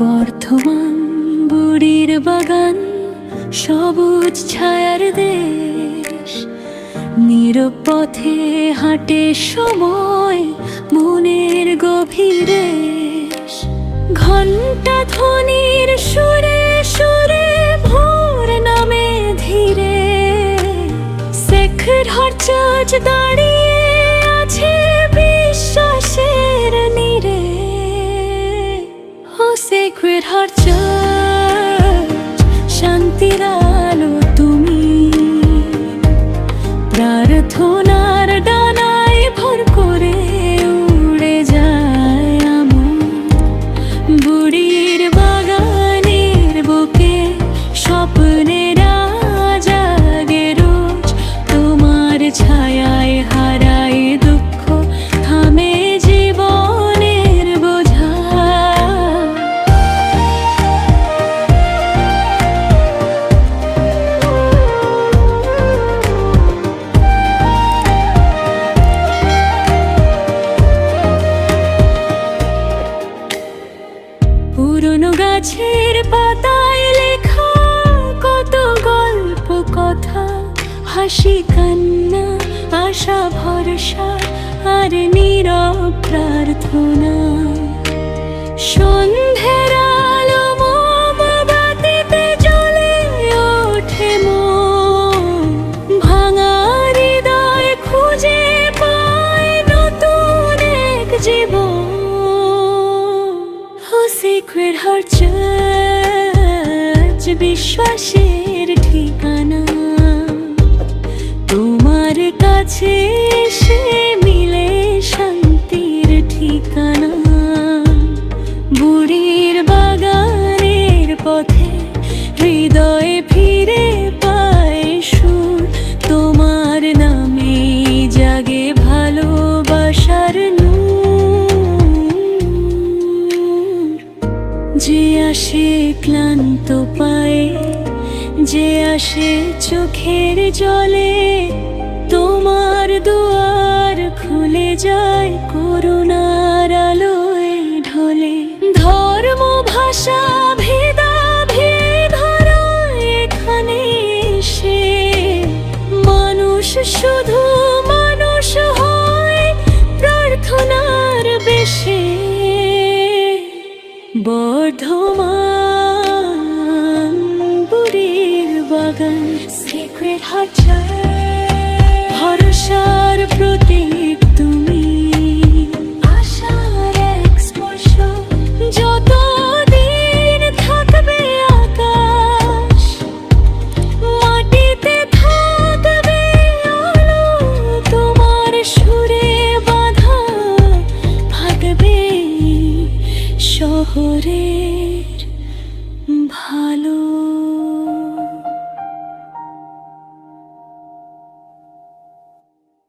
বর্ধমান বুড়ির বাগান, সবুজ ছায়ার দেশ। নিরপথে হাঁটে সময়, মনের গভীরে ঘণ্টা ধ্বনির সুরে সুরে ভোর নামে ধীরে। শেখর চার্চ দাঁড়িয়ে পুরনো গাছের পাতায় লেখা কত গল্প কথা হাসি কান্না আশা ভরসা আর নীরব ও হার বিশ্বাসের ঠিকানা। তোমার কাছে যে আসে ক্লান্ত পায়ে, যে আসে চোখের জলে, তোমার দুয়ার খুলে যায় করুণার আলোয় ঢলে। ধর্ম, ভাষা ভেদা এখানে এসে, মানুষ শুধু বর্ধমান বুড়ির বাগান। সিক্রেট হাট ভরসার প্রতীক ভালো